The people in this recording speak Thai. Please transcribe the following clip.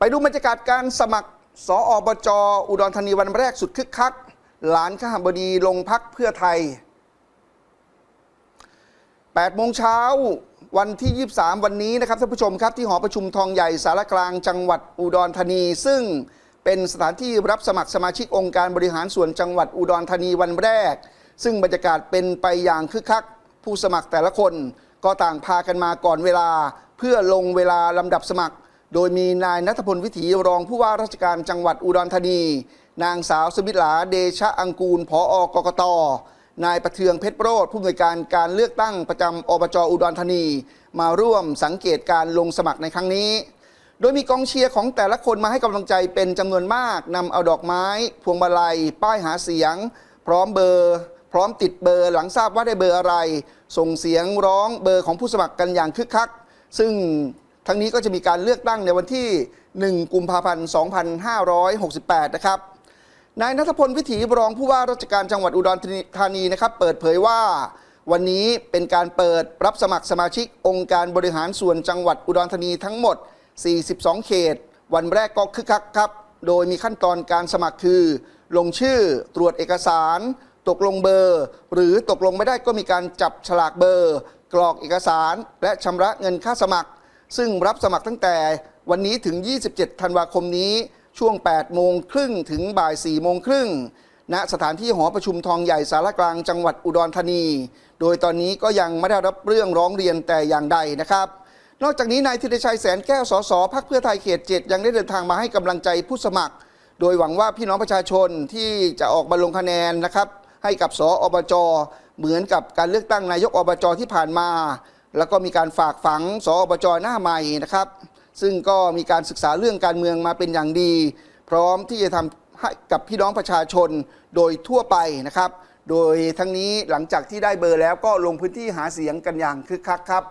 ไปดูบรรยากาศการสมัครสออบจอุดรธานีวันแรกสุดคึกคัก หลานข้าบดีลงพักเพื่อไทย8โมงเช้าวันที่ 23 วันนี้นะครับท่านผู้ชมครับที่หอประชุมทองใหญ่สารกลางจังหวัดอุดรธานี ซึ่งเป็นสถานที่รับสมัครสมาชิกองค์การบริหารส่วนจังหวัดอุดรธานีวันแรก ซึ่งบรรยากาศเป็นไปอย่างคึกคัก ผู้สมัครแต่ละคน ก็ต่างพากันมาก่อนเวลา เพื่อลงเวลาลำดับสมัคร โดยมีนายนัทพลวิถีรองผู้ว่าราชการจังหวัดอุดรธานี นางสาวสมิทลาเดชะอังกูลผออกกตนายประเทืองเพชรโรธผู้อำนวยการการเลือกตั้งประจำอบจอุดรธานี มาร่วมสังเกตการลงสมัครในครั้งนี้ โดยมีกองเชียร์ของแต่ละคนมาให้กำลังใจเป็นจำนวนมากนำเอาดอกไม้ พวงมาลัย ป้ายหาเสียง พร้อมเบอร์ พร้อมติดเบอร์หลังทราบว่าได้เบอร์อะไร ส่งเสียงร้องเบอร์ของผู้สมัครกันอย่างคึกคัก ซึ่ง ทั้งนี้ก็จะมีการเลือกตั้งในวันที่ 1 กุมภาพันธ์ 2568 นะครับ นายนัทพลวิถีรองผู้ว่าราชการจังหวัดอุดรธานีนะครับ เปิดเผยว่าวันนี้เป็นการเปิดรับสมัครสมาชิกองค์การบริหารส่วนจังหวัดอุดรธานีทั้งหมด 42 เขต วันแรกก็คึกคักครับ โดยมีขั้นตอนการสมัครคือ ลงชื่อตรวจเอกสาร ตกลงเบอร์ หรือตกลงไม่ได้ก็มีการจับฉลากเบอร์ กรอกเอกสาร และชำระเงินค่าสมัคร ซึ่งรับสมัครตั้งแต่วันนี้ถึง 27 ธันวาคมนี้ ช่วง 8 โมงครึ่งถึงบ่าย 4 โมงครึ่ง ณ สถานที่หอประชุมทองใหญ่สารกลางจังหวัดอุดรธานี โดยตอนนี้ก็ยังไม่ได้รับเรื่องร้องเรียนแต่อย่างใดนะครับ นอกจากนี้นายธิรชัยแสนแก้ว สสพักเพื่อไทยเขตเจ็ดยังได้เดินทางมาให้กำลังใจผู้สมัคร โดยหวังว่าพี่น้องประชาชนที่จะออกมาลงคะแนนนะครับ ให้กับสออบจเหมือนกับการเลือกตั้งนายกอบจที่ผ่านมา แล้วก็มีการฝากฝังสอบจหน้าใหม่นะครับ ซึ่งก็มีการศึกษาเรื่องการเมืองมาเป็นอย่างดี พร้อมที่จะทำให้กับพี่น้องประชาชนโดยทั่วไปนะครับ โดยทั้งนี้หลังจากที่ได้เบอร์แล้วก็ลงพื้นที่หาเสียงกันอย่างคึกคักครับ